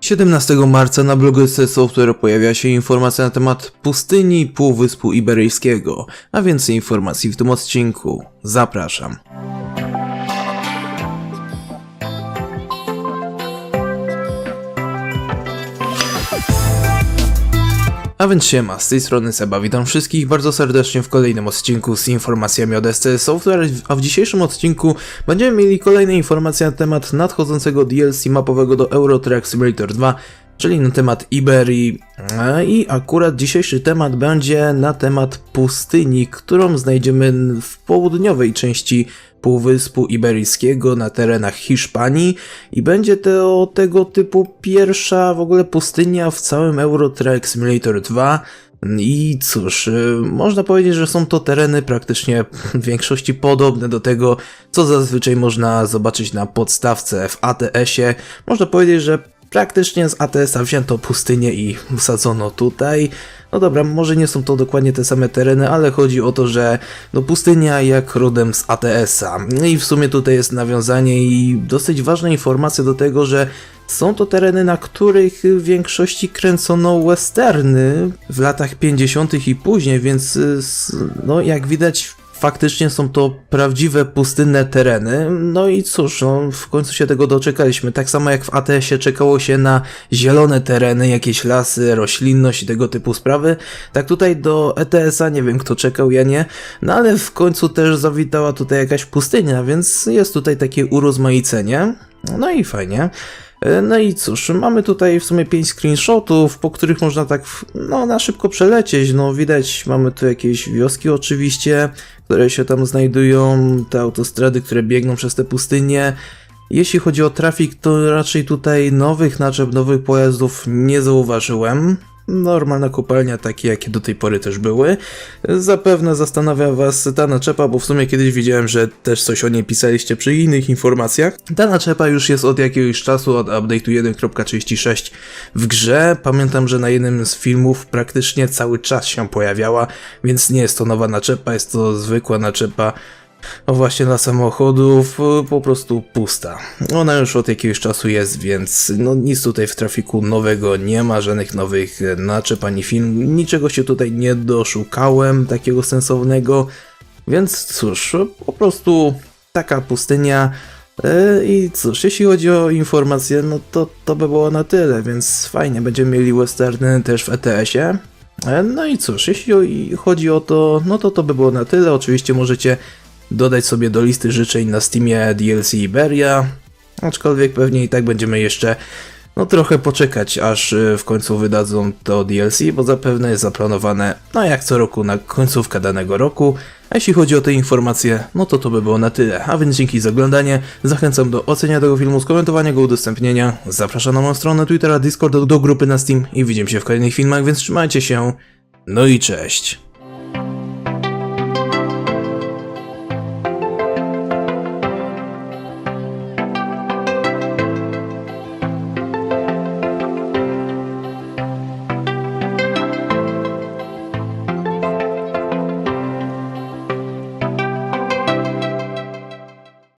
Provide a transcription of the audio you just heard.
17 marca na blogu SC Software pojawia się informacja na temat pustyni Półwyspu Iberyjskiego, a więcej informacji w tym odcinku. Zapraszam. A więc siema, z tej strony Seba, witam wszystkich bardzo serdecznie w kolejnym odcinku z informacjami od SC Software, a w dzisiejszym odcinku będziemy mieli kolejne informacje na temat nadchodzącego DLC mapowego do Euro Truck Simulator 2, czyli na temat Iberii. I akurat dzisiejszy temat będzie na temat pustyni, którą znajdziemy w południowej części Półwyspu Iberyjskiego na terenach Hiszpanii. I będzie to tego typu pierwsza w ogóle pustynia w całym Euro Truck Simulator 2 i cóż, y, można powiedzieć, że są to tereny praktycznie w większości podobne do tego, co zazwyczaj można zobaczyć na podstawce w ATS-ie. Można powiedzieć, że praktycznie z ATS-a wzięto pustynię i wsadzono tutaj. No dobra, może nie są to dokładnie te same tereny, ale chodzi o to, że no pustynia jak rodem z ATS-a. No i w sumie tutaj jest nawiązanie i dosyć ważna informacja do tego, że są to tereny, na których w większości kręcono westerny w latach 50. i później, więc y, no jak widać faktycznie są to prawdziwe pustynne tereny. No i cóż, no, w końcu się tego doczekaliśmy. Tak samo jak w ATS-ie czekało się na zielone tereny, jakieś lasy, roślinność i tego typu sprawy, tak tutaj do ETS-a nie wiem kto czekał, ja nie. No ale w końcu też zawitała tutaj jakaś pustynia, więc jest tutaj takie urozmaicenie. No i fajnie. E, No i cóż, mamy tutaj w sumie 5 screenshotów, po których można tak no, na szybko przelecieć. No widać, mamy tu jakieś wioski oczywiście, które się tam znajdują, te autostrady, które biegną przez te pustynie. Jeśli chodzi o trafik, to raczej tutaj nowych naczep, nowych pojazdów nie zauważyłem. Normalna kopalnia, takie jakie do tej pory też były. Zapewne zastanawia Was ta naczepa, bo w sumie kiedyś widziałem, że też coś o niej pisaliście przy innych informacjach. Ta naczepa już jest od jakiegoś czasu, od update'u 1.36 w grze. Pamiętam, że na jednym z filmów praktycznie cały czas się pojawiała, więc nie jest to nowa naczepa, jest to zwykła naczepa właśnie dla samochodów po prostu pusta. Ona już od jakiegoś czasu jest, więc no nic tutaj w trafiku nowego nie ma, żadnych nowych naczep ani film, niczego się tutaj nie doszukałem takiego sensownego, więc cóż, po prostu taka pustynia e, i cóż, jeśli chodzi o informacje, no to to by było na tyle, więc fajnie, będziemy mieli westerny też w ETS-ie. E, No i cóż, jeśli chodzi o to, no to to by było na tyle. Oczywiście możecie dodać sobie do listy życzeń na Steamie DLC Iberia, aczkolwiek pewnie i tak będziemy jeszcze no trochę poczekać, aż y, w końcu wydadzą to DLC, bo zapewne jest zaplanowane, no jak co roku, na końcówkę danego roku. A jeśli chodzi o te informacje, no to to by było na tyle. A więc dzięki za oglądanie, zachęcam do ocenia tego filmu, skomentowania go, udostępnienia. Zapraszam na moją stronę Twittera, Discord, do grupy na Steam i widzimy się w kolejnych filmach, więc trzymajcie się. No i cześć.